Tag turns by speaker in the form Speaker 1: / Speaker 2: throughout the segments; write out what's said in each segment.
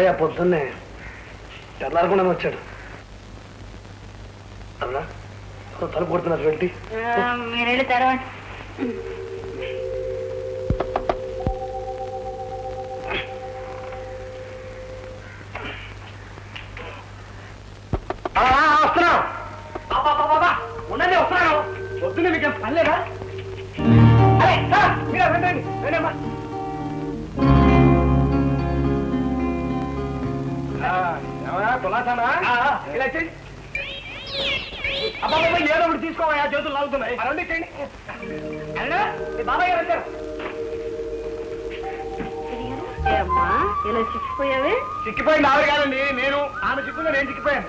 Speaker 1: ఎవరయ్యా పొద్దున్నే తెల్లారకుండా వచ్చాడు. అన్నా తలుపు కొడుతున్నారు వెళ్ళి
Speaker 2: మీరు వెళ్ళి తెరవండి.
Speaker 1: వస్తున్నా బాబా బాబా బాబా ఉండండి వస్తున్నాను. పొద్దున్నే మీకు పని లేదా? అరే, సార్, మీరే రండి, రండి, రండి అమ్మా. ఆ, ఇలా చేయండి. అబ్బా, బాబా, ఏదో ఒకటి తీసుకోవా చేతులు లాగుతున్నాయి ఆ, రండి చేయండి అన్నా, మీ బాబాయ్ గారు వచ్చారు
Speaker 2: అమ్మా ఇలా చిక్కిపోయావే
Speaker 1: చిక్కిపోయింది ఆవిడ కాదండి నేను ఆమె చిక్కుందో నేను చిక్కిపోయాను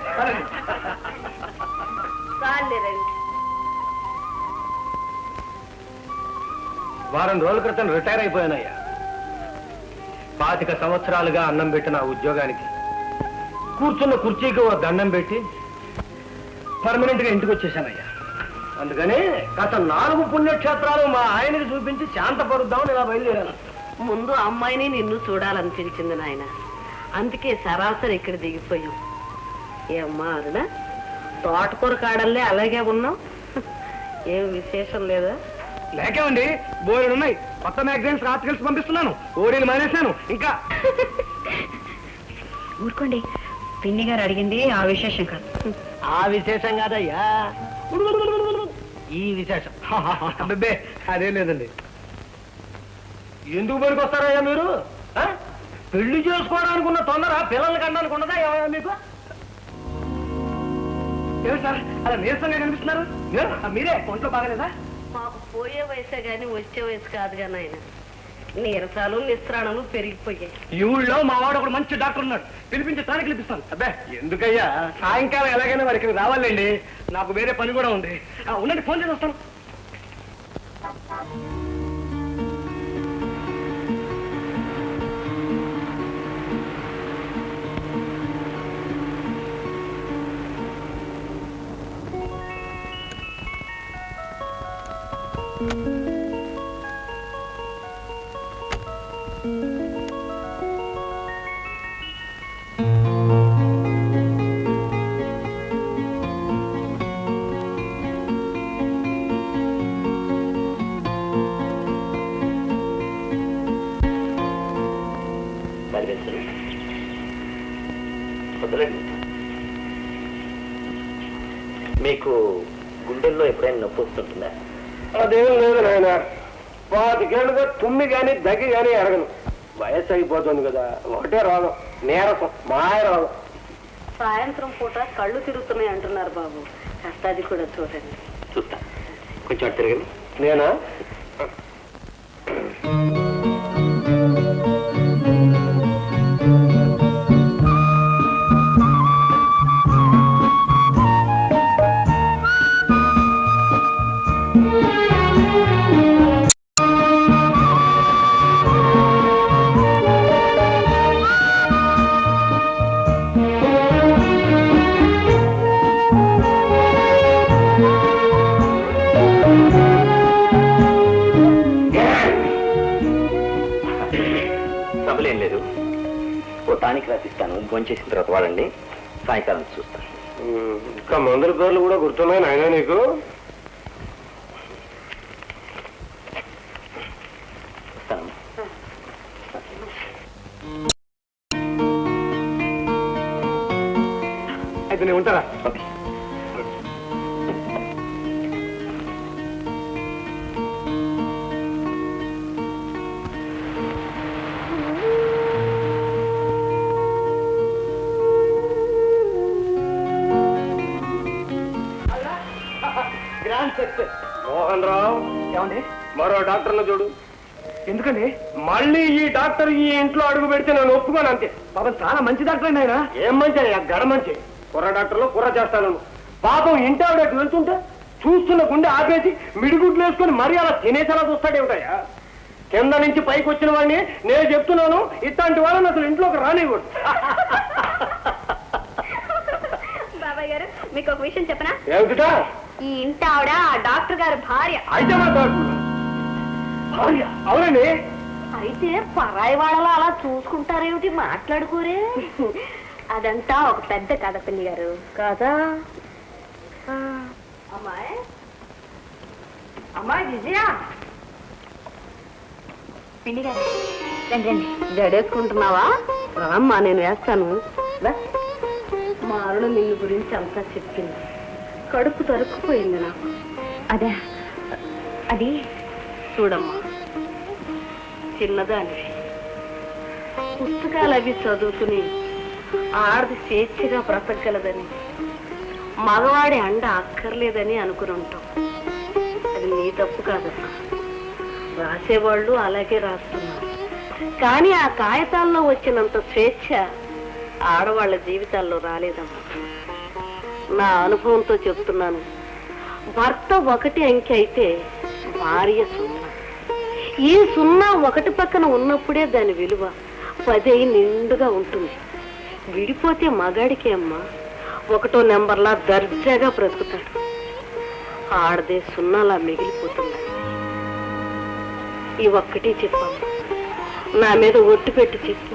Speaker 1: వారం రోజుల క్రితం రిటైర్ అయిపోయానయ్యా పాతిక సంవత్సరాలుగా అన్నం పెట్టిన ఉద్యోగానికి కూర్చున్న కుర్చీకి ఓ దండం పెట్టి పర్మనెంట్గా ఇంటికి వచ్చేసానయ్యా. అందుకని గత నాలుగు పుణ్యక్షేత్రాలు మా ఆయనకి చూపించి శాంతపరుద్దామని ఇలా బయలుదేరాను.
Speaker 2: ముందు అమ్మాయిని నిన్ను చూడాలనిపించింది నాయన. అందుకే సరాసరి ఇక్కడ దిగిపోయాం ఏమ్మా అరుణ తోటకూర కాడల్లే అలాగే ఉన్నాం ఏం విశేషం లేదా?
Speaker 1: లేకేమండి బోర్డు ఉన్నాయి. కొత్త మ్యాగజైన్స్ రాత్రికల్సి పంపిస్తున్నాను. ఓడీలు మానేశాను. ఇంకా
Speaker 2: ఊరుకోండి. పిన్ని గారు అడిగింది ఆ విశేషం కాదు.
Speaker 1: ఆ విశేషం కాదయ్యా. ఈ విశేషం. అబ్బే అదే లేదండి. ఎందుకు పనికి వస్తారయ్యా మీరు? ఆ? పెళ్ళి చేసుకోవడానికి ఉన్న తొందర పిల్లల్ని కనడానికి ఉన్నదా ఏమయ్యా మీకు? ఏమి సార్ అలా నీరసంగా కనిపిస్తున్నారు? మీరే ఒంట్లో బాగలేదా?
Speaker 2: మాకు పోయే వయసే గాని వచ్చే వయసు కాదుగా నాయన నీరసాలు నిస్త్రాణాలు పెరిగిపోయాయి.
Speaker 1: ఈ ఊళ్ళో మా వాడు ఒకడు మంచి డాక్టర్ ఉన్నాడు. పిలిపించి తానికి పిలిపిస్తాను. అబ్బే ఎందుకయ్యా? సాయంకాలం ఎలాగైనా మరి ఇక్కడికి రావాలండి. నాకు వేరే పని కూడా ఉంది. ఆ, ఉండండి ఫోన్ చేసి వస్తాను.
Speaker 3: వస్తుంటుందా
Speaker 1: అదేం లేదు నాయన. పాతికేళ్ళుగా తుమ్మి గాని దగ్గి గాని ఎరగను వయసు అయిపోతుంది కదా. ఒకటే రోగం. నీరసం. మాయ రోగం.
Speaker 2: సాయంత్రం పూట కళ్ళు తిరుగుతున్నాయి అంటున్నారు బాబు. కాస్త అది కూడా చూడండి.
Speaker 3: చూస్తా. కొంచెం అటు తిరగండి.
Speaker 1: నేనా?
Speaker 3: ట్రబుల్ ఏం లేదు. ఓ టానిక్ రాసిస్తాను. భోంచేసిన తర్వాత వాడండి. సాయంకాలం చూస్తాను.
Speaker 1: ఇంకా మందుల పేర్లు కూడా గుర్తున్నాయి నాయన నీకు? నేను ఉంటారా గ్రాండ్ సక్సెస్ మోహన్ రావు ఏమండి? మరో డాక్టర్ను చూడు. ఎందుకండి? మళ్ళీ ఈ డాక్టర్ ఈ ఇంట్లో అడుగు పెడితే నేను ఒప్పుకోను అంతే. పాపం చాలా మంచి డాక్టర్ అండి ఆయన ఏం మంచి గడ మంచి. కుర్ర డాక్టర్లో కుర్ర చేస్తాను పాపం ఇంటి ఆవిడ వెళ్తుంటే చూస్తున్న గుండె ఆపేసి మిడిగుడ్లు వేసుకొని మరీ అలా తినేసేలా చూస్తాడే ఉంటాయా కింద నుంచి పైకి వచ్చిన వాడిని నేను చెప్తున్నాను ఇట్లాంటి వాళ్ళని అసలు ఇంట్లోకి రానివ్వడు.
Speaker 4: బాబాయ్ గారు మీకు ఒక విషయం చెప్పనా?
Speaker 1: ఏమిటా
Speaker 4: ఈ ఇంటి ఆవిడ ఆ డాక్టర్ గారి భార్య.
Speaker 1: అయితే మా డాక్టర్. భార్య? అవునండి.
Speaker 2: అయితే పరాయి వాళ్ళలో అలా చూసుకుంటారేమిటి మాట్లాడుకోరే?
Speaker 4: అదంతా ఒక పెద్ద కథ పిల్లి గారు.
Speaker 2: కదా అమ్మాయి? అమ్మాయి విజయ?
Speaker 4: పిండి గారు. రండి రండి.
Speaker 2: జడేసుకుంటున్నావా రామ్మా నేను వేస్తాను. మా అరుణ నిన్ను గురించి అంతా చెప్పింది. కడుపు తరుక్కుపోయింది నాకు.
Speaker 4: అదే అది
Speaker 2: చూడమ్మా. చిన్నదానివి. పుస్తకాలు అవి చదువుకుని ఆడది స్వేచ్ఛగా బ్రతకగలదని మగవాడి అండ అక్కర్లేదని అనుకుని ఉంటాం. అది నీ తప్పు కాదమ్మా. రాసేవాళ్ళు అలాగే రాస్తున్నారు. కానీ ఆ కాగితాల్లో వచ్చినంత స్వేచ్ఛ ఆడవాళ్ళ జీవితాల్లో రాలేదమ్మా. నా అనుభవంతో చెప్తున్నాను. భర్త ఒకటి అంకె అయితే భార్య సున్నా. ఈ సున్నా ఒకటి పక్కన ఉన్నప్పుడే దాని విలువ పది నిండుగా ఉంటుంది. విడిపోతే మగాడికి అమ్మా. ఒకటో నెంబర్లా దర్జాగా బ్రతుకుతాడు. ఆడదే సున్నాలా మిగిలిపోతుంది? ఈ ఒక్కటి చెప్పమ్మా నా మీద ఒట్టు పెట్టి చెప్పు.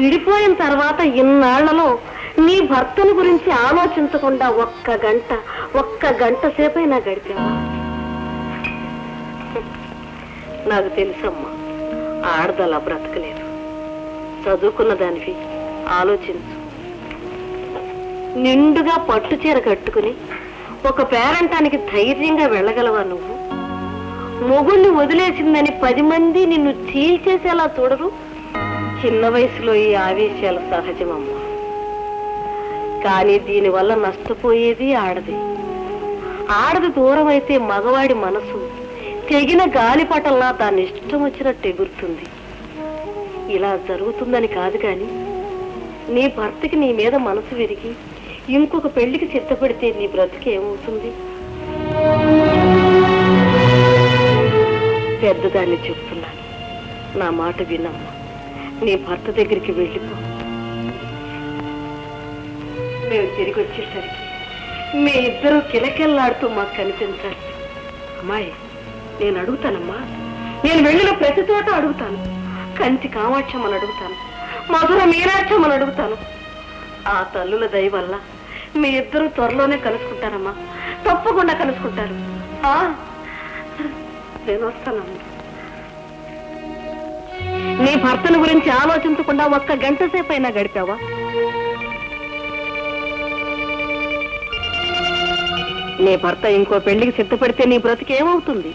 Speaker 2: విడిపోయిన తర్వాత ఇన్నాళ్ళలో నీ భర్తను గురించి ఆలోచించకుండా ఒక్క గంట ఒక్క గంట సేపైనా గడిపావా? నాకు తెలుసమ్మా ఆడదలా బ్రతకలేదు. చదువుకున్న దానివి ఆలోచించు. నిండుగా పట్టు చీర కట్టుకుని ఒక పేరంటానికి ధైర్యంగా వెళ్ళగలవా నువ్వు? మొగుణ్ణి వదిలేసిందని పది మంది నిన్ను చీల్చేసేలా చూడరు? చిన్న వయసులో ఈ ఆవేశాలు సహజమమ్మా. కానీ దీనివల్ల నష్టపోయేది ఆడది. ఆడది దూరం అయితే మగవాడి మనసు తెగిన గాలిపటల్లా దాన్ని ఇష్టం వచ్చినట్టు ఎగురుతుంది. ఇలా జరుగుతుందని కాదు కానీ నీ భర్తకి నీ మీద మనసు విరిగి ఇంకొక పెళ్ళికి సిద్ధపడితే నీ బ్రతికి ఏమవుతుంది? పెద్దదాన్ని చెప్తున్నాను. నా మాట వినమ్మా. నీ భర్త దగ్గరికి వెళ్ళిపో. మేము తిరిగి వచ్చేసరికి మీ ఇద్దరు కిలకెళ్ళాడుతూ మాకు కనిపించాలి. అమ్మాయి నేను అడుగుతానమ్మా. నేను వెళ్ళిన ప్రతి చోట అడుగుతాను. కంచి కామాక్షమ్మని అడుగుతాను. మధుర మీనాక్షమ్మని అడుగుతాను. ఆ తల్లుల దయ వల్ల మీ ఇద్దరు త్వరలోనే కలుసుకుంటారమ్మా. తప్పకుండా కలుసుకుంటారు. ఆ, నేను వస్తానమ్మా. నీ భర్తను గురించి ఆలోచించకుండా ఒక్క గంట సేపు అయినా గడిపావా? నీ భర్త ఇంకో పెళ్ళికి సిద్ధపడితే నీ బ్రతికేమవుతుంది?